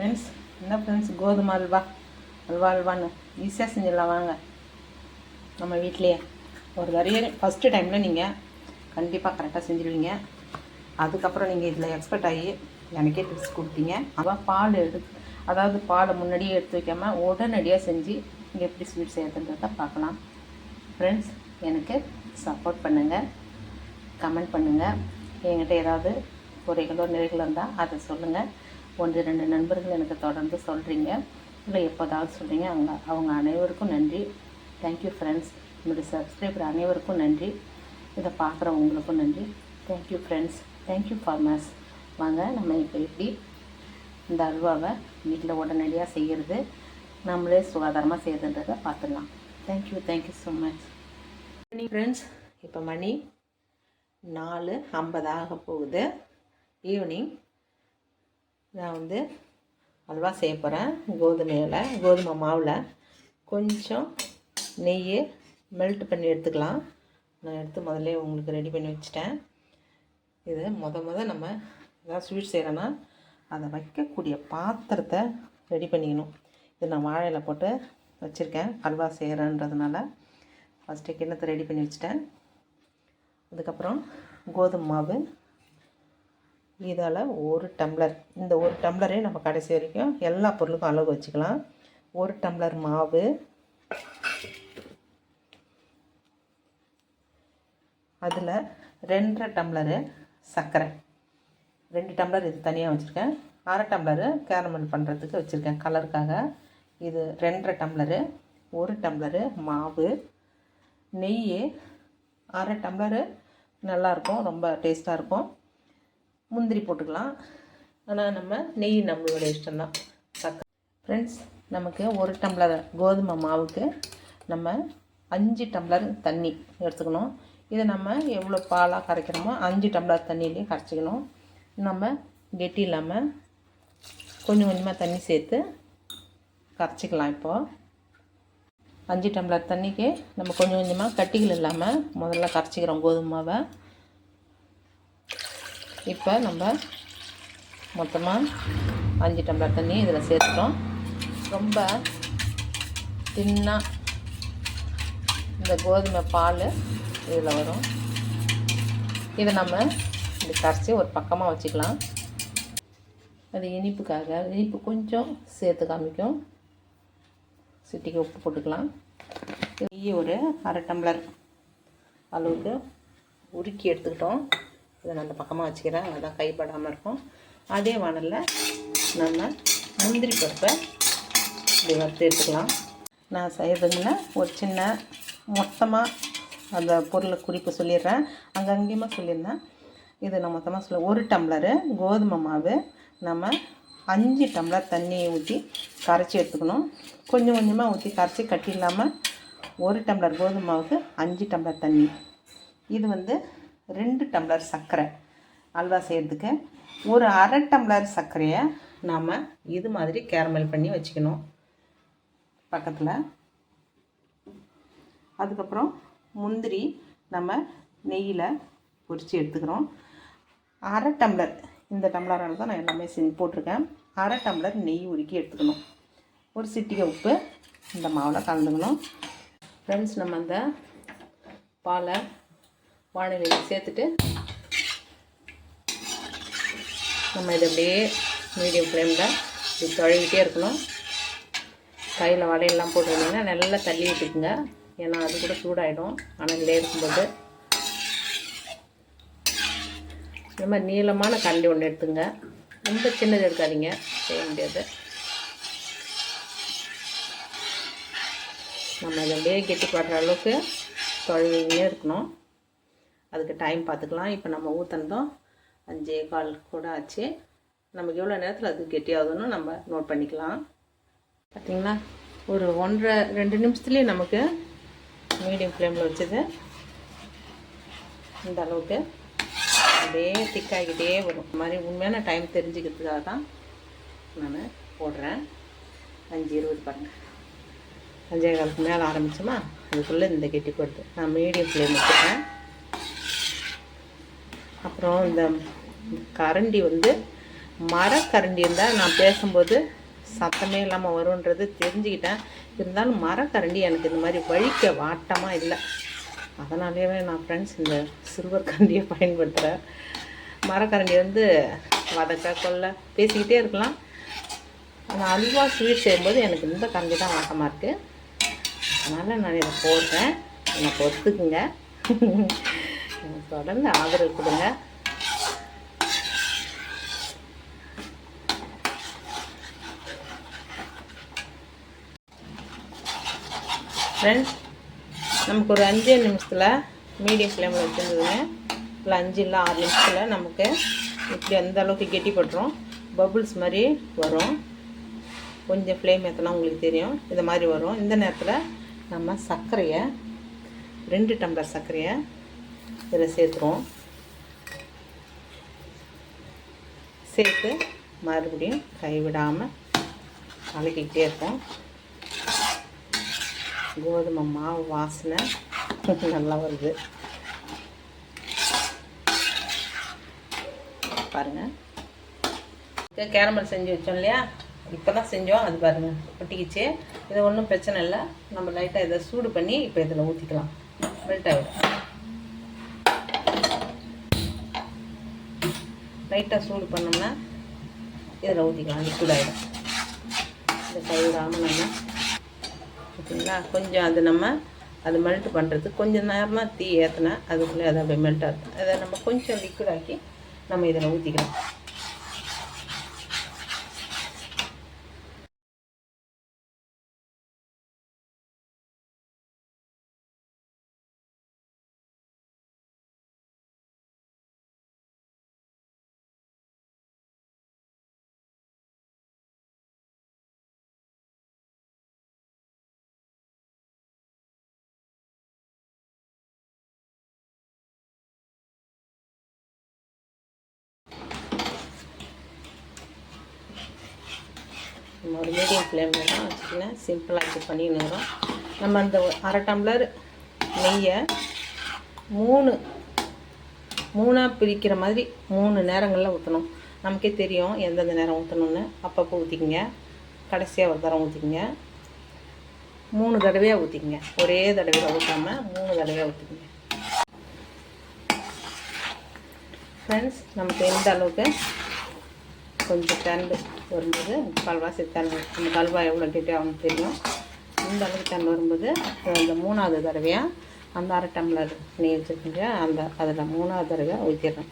Friends என்ன friends கோதுமை அல்வா. அல்வா அல்வான்னு. ஈஸியாக செஞ்சிடலாம் வாங்க. நம்ம வீட்லேயே. ஒரு தடவை ஃபஸ்ட்டு டைமில் நீங்கள் கண்டிப்பாக கரெக்டாக செஞ்சுருவீங்க. அதுக்கப்புறம் நீங்கள் இதில் எக்ஸ்பர்ட் ஆகி எனக்கே டிப்ஸ் கொடுத்தீங்க. அதான் பால் எடுத்து அதாவது பாலை முன்னாடியே எடுத்து வைக்காமல் உடனடியாக செஞ்சு இங்கே எப்படி ஸ்வீட் செய்யறதுன்றத பார்க்கலாம். ஃப்ரெண்ட்ஸ் எனக்கு சப்போர்ட் பண்ணுங்கள் கமெண்ட் பண்ணுங்கள் என்கிட்ட ஏதாவது குறைகளோ நிறைகளோ இருந்தால் அதை சொல்லுங்கள் ஒன்று ரெண்டு நண்பர்கள் எனக்கு தொடர்ந்து சொல்கிறீங்க இல்லை எப்போதாவது சொல்கிறீங்க அவங்க அவங்க அனைவருக்கும் நன்றி. தேங்க்யூ ஃப்ரெண்ட்ஸ் என்னுடைய சப்ஸ்கிரைபர் அனைவருக்கும் நன்றி. இதை பார்க்குறவங்களுக்கும் நன்றி. தேங்க்யூ ஃப்ரெண்ட்ஸ் தேங்க்யூ ஃபார்மர்ஸ் வாங்க நம்ம இப்போ எப்படி இந்த அல்வாவை வீட்டில் உடனடியாக செய்கிறது நம்மளே சுகாதாரமாக செய்யுதுன்றதை பார்த்துடலாம். Thank you thank you so much money friends இப்போ மணி நாலு ஐம்பது ஆக போகுது. ஈவினிங் நான் வந்து அல்வா செய்ய போகிறேன் கோதுமையில் கோதுமை மாவில் கொஞ்சம் நெய் மெல்ட் பண்ணி எடுத்துக்கலாம். நான் எடுத்து முதல்ல உங்களுக்கு ரெடி பண்ணி வச்சுட்டேன். இது முத முத நம்ம ஏதாவது ஸ்வீட் செய்கிறோன்னா அதை வைக்கக்கூடிய பாத்திரத்தை ரெடி பண்ணிக்கணும். இது நான் வாழையில் போட்டு வச்சுருக்கேன். அல்வா செய்கிறேன்றதுனால ஃபஸ்ட்டு கிண்ணத்தை ரெடி பண்ணி வச்சுட்டேன். அதுக்கப்புறம் கோதுமை மாவு இதால் ஒரு டம்ளர். இந்த ஒரு டம்ளரே நம்ம கடைசி வரைக்கும் எல்லா பொருளுக்கும் அளவு வச்சுக்கலாம். ஒரு டம்ளர் மாவு. அதில் ரெண்டரை டம்ளரு சர்க்கரை. ரெண்டு டம்ளர் இது தனியாக வச்சுருக்கேன். அரை டம்ளரு கேரமல் பண்ணுறதுக்கு வச்சுருக்கேன் கலருக்காக. இது ரெண்டரை டம்ளரு ஒரு டம்ளரு மாவு. நெய் அரை டம்ளரு நல்லாயிருக்கும் ரொம்ப டேஸ்ட்டாக இருக்கும். முந்திரி போட்டுக்கலாம். ஆனால் நம்ம நெய் நம்மளோட இஷ்டம்தான். சக்கரை ஃப்ரெண்ட்ஸ் நமக்கு ஒரு டம்ளர் கோதுமை மாவுக்கு நம்ம அஞ்சு டம்ளர் தண்ணி எடுத்துக்கணும். இதை நம்ம எவ்வளோ பாலாக கரைக்கிறோமோ அஞ்சு டம்ளர் தண்ணியிலையும் கரைச்சிக்கணும். நம்ம கெட்டி இல்லாமல் கொஞ்சம் கொஞ்சமாக தண்ணி சேர்த்து கரைச்சிக்கலாம் இப்போது அஞ்சு டம்ளர் தண்ணிக்கு நம்ம கொஞ்சம் கொஞ்சமாக கட்டிகள் இல்லாமல் முதல்ல கரைச்சிக்கிறோம் கோதுமாவை இப்போ நம்ம மொத்தமாக அஞ்சு டம்ளர் தண்ணி இதில் சேர்த்துட்டோம். ரொம்ப தின்னாக இந்த கோதுமை பால் இதில் வரும். இதை நம்ம இப்படி கரைச்சி ஒரு பக்கமாக வச்சுக்கலாம். அது இனிப்புக்காக இனிப்பு கொஞ்சம் சேர்த்து காமிக்கும். சிட்டிக்கு உப்பு போட்டுக்கலாம். நெய் ஒரு அரை டம்ளர் அளவுக்கு உருக்கி எடுத்துக்கிட்டோம். இதை நான் அந்த பக்கமாக வச்சுக்கிறேன். அதான் கைப்படாமல் இருக்கும். அதே வானலில் நம்ம முந்திரி பருப்பை இப்படி வறுத்து எடுத்துக்கலாம். நான் செய்கிறதுங்கள ஒரு சின்ன மொத்தமாக அந்த பொருளை குறிப்பு சொல்லிடுறேன். அங்கே அங்கேயுமா சொல்லியிருந்தேன். இது நான் மொத்தமாக சொல்ல ஒரு டம்ளரு கோதுமை மாவு நம்ம அஞ்சு டம்ளர் தண்ணியை ஊற்றி கரைச்சி எடுத்துக்கணும். கொஞ்சம் கொஞ்சமாக ஊற்றி கரைச்சி கட்டி இல்லாமல் ஒரு டம்ளர் கோதுமை மாவுக்கு அஞ்சு டம்ளர் தண்ணி. இது வந்து ரெண்டு டம்ளர் சர்க்கரை அல்வா செய்கிறதுக்கு ஒரு அரை டம்ளர் சர்க்கரையை நாம் இது மாதிரி கேரமல் பண்ணி வச்சுக்கணும். பக்கத்தில். அதுக்கப்புறம் முந்திரி நம்ம நெய்யில் பொரித்து எடுத்துக்கிறோம். அரை டம்ளர் இந்த டம்ளரால் தான் நான் எல்லாமே செஞ்சு போட்டிருக்கேன். அரை டம்ளர் நெய் உருக்கி எடுத்துக்கணும். ஒரு சிட்டிகை உப்பு இந்த மாவில் கலந்துக்கணும். ஃப்ரெண்ட்ஸ் நம்ம அந்த பாலை வானிலையில் சேர்த்துட்டு நம்ம இதை அப்படியே மீடியம் ஃப்ளேமில் இப்படி தொழகிட்டே இருக்கணும். கையில் வலையெல்லாம் போட்டுருந்தீங்கன்னா நல்லா தள்ளி விட்டுக்குங்க. ஏன்னா அது கூட சூடாயிடும். அனல்லே இருக்கும்போது. இந்த மாதிரி நீளமான கரண்டி ஒன்று எடுத்துங்க. ரொம்ப சின்னது எடுக்காதீங்க. செய்ய முடியாது. நம்ம இதை அப்படியே கெட்டி பாடுற அளவுக்கு தொழிலே இருக்கணும். அதுக்கு டைம் பார்த்துக்கலாம் இப்போ நம்ம ஊற்றினதும் அஞ்சே கால் கூட ஆச்சு. நமக்கு எவ்வளோ நேரத்தில் அது கெட்டியாகுதுன்னு நம்ம நோட் பண்ணிக்கலாம். பார்த்தீங்களா ஒரு ஒன்றரை ரெண்டு நிமிஷத்துலேயே நமக்கு மீடியம் ஃப்ளேமில் வச்சது. இந்த அளவுக்கு. அப்படியே திக்காகிட்டே வரும். இந்த மாதிரி உண்மையான டைம் தெரிஞ்சுக்கிறதுக்காக தான் நான் போடுறேன். அஞ்சு இருபது பாருங்கள் அஞ்சே காலத்துக்கு மேலே ஆரம்பிச்சோமா? அதுக்குள்ளே இந்த கெட்டி போடுது நான் மீடியம் ஃப்ளேம் வச்சுருக்கேன் அப்புறம் இந்த கரண்டி வந்து மரக்கரண்டி இருந்தால் நான் பேசும்போது சத்தமே இல்லாமல் வரும்ன்றது தெரிஞ்சுக்கிட்டேன். இருந்தாலும் மரக்கரண்டி எனக்கு இந்த மாதிரி வழிக்க வாட்டமாக இல்லை. அதனாலேயே நான் ஃப்ரெண்ட்ஸ் இந்த சில்வர் கரண்டியை பயன்படுத்துகிறேன் மரக்கரண்டி வந்து வதக்க கொல்ல பேசிக்கிட்டே இருக்கலாம். ஆனால் அல்வா ஸ்வீட் செய்யும்போது எனக்கு இந்த கரண்டி தான் வாட்டமாக இருக்குது அதனால் நான் இதை போடுறேன். எனக்கு ஒத்துக்குங்க தொடர்ந்து ஆதரவு கொடுங்க. ஃப்ரெண்ட்ஸ் நமக்கு ஒரு அஞ்சு நிமிஷத்தில் மீடியம் ஃப்ளேமில் வச்சுருந்ததுங்க. இல்லை அஞ்சு இல்லை ஆறு நிமிஷத்தில் நமக்கு இப்படி அந்த அளவுக்கு கெட்டிப்பட்டுரும். பபுள்ஸ் மாதிரி வரும். கொஞ்சம் ஃப்ளேம் ஏற்றலாம் உங்களுக்கு தெரியும். இது மாதிரி வரும். இந்த நேரத்தில் நம்ம சர்க்கரையை ரெண்டு டம்ளர் சர்க்கரையை இதில் சேர்த்துருவோம். சேர்த்து மறுபடியும் கைவிடாமல் கலக்கிக்கிட்டே இருப்போம். கோதுமை மாவு வாசனை நல்லா வருது. பாருங்கள் கேரமல் செஞ்சு வச்சோம் இல்லையா? இப்போ தான் செஞ்சோம் அது பாருங்கள் ஒட்டிக்கிச்சு இது ஒன்றும் பிரச்சனை இல்லை. நம்ம லைட்டாக இதை சூடு பண்ணி இப்போ இதில் ஊற்றிக்கலாம் மெல்ட் ஆகிடும் லைட்டாக சூடு பண்ணோம்னா இதில் ஊற்றிக்கலாம் லிக்விட் ஆகிடும் இதை கைவிடாமல் நம்ம ஓகேங்களா? கொஞ்சம் அது நம்ம அது மெல்ட் பண்ணுறதுக்கு கொஞ்சம் நேரமாக தீ ஏற்றினா அதுக்குள்ளே அதை அப்படியே மெல்ட் ஆகும் அதை நம்ம கொஞ்சம் லிக்விட் ஆக்கி நம்ம இதில் ஊற்றிக்கலாம் நம்ம ஒரு மீடியம் ஃப்ளேமில் தான் வச்சுக்கினேன் சிம்பிளாக இது பண்ணின்னு நம்ம அந்த அரை டம்ளர் நெய்யை மூணு மூணாக பிரிக்கிற மாதிரி மூணு நேரங்களில் ஊற்றணும் நமக்கே தெரியும் எந்தெந்த நேரம் ஊற்றணுன்னு அப்பப்போ ஊற்றிக்கிங்க கடைசியாக ஒரு தரம் ஊற்றிக்கிங்க மூணு தடவையாக ஊற்றிக்கிங்க ஒரே தடவையில் ஊற்றாமல் மூணு தடவையாக ஊற்றிக்கிங்க ஃப்ரெண்ட்ஸ் நமக்கு எந்த அளவுக்கு கொஞ்சம் தண்டு வரும்போது முக்கால்வாசி தண்டு அந்த கல்வா எவ்வளோ கெட்டியாகும் தெரியும். இந்த அளவுக்கு தண்டு வரும்போது அந்த மூணாவது தடவையாக அந்த அரை டம்ளர் நெய் வச்சுருக்கீங்க அந்த அதில் மூணாவது தடவையாக ஊற்றிடுறோம்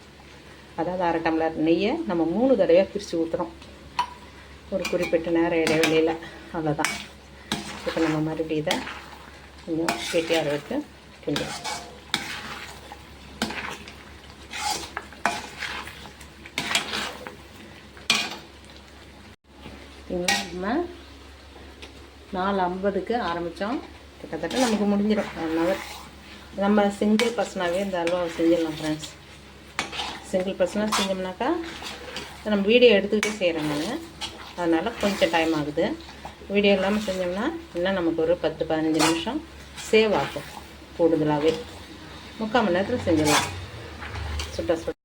அதாவது அரை டம்ளர் நெய்யை நம்ம மூணு தடவையாக பிரித்து ஊற்றுறோம் ஒரு குறிப்பிட்ட நேர இடைவெளியில். அவ்வளோதான் இப்போ நம்ம மறுபடியும் இதை கொஞ்சம் கெட்டியாக வச்சு கிண்டுவோம் நம்ம நாலு ஐம்பதுக்கு ஆரம்பித்தோம் கிட்டத்தட்ட நமக்கு முடிஞ்சிடும் ஒன் ஹவர் நம்ம சிங்கிள் பர்சனாகவே இந்த அல்வாவை செஞ்சிடலாம் ஃப்ரெண்ட்ஸ் சிங்கிள் பர்சனாக செஞ்சோம்னாக்கா நம்ம வீடியோ எடுத்துக்கிட்டே செய்கிறேன் நான். அதனால் கொஞ்சம் டைம் ஆகுது. வீடியோ இல்லாமல் செஞ்சோம்னா இன்னும் நமக்கு ஒரு பத்து பதினஞ்சு நிமிஷம் சேவ் ஆகும். கூடுதலாகவே முக்கால் மணி நேரத்தில் செஞ்சிடலாம். சுட்ட சுட்ட.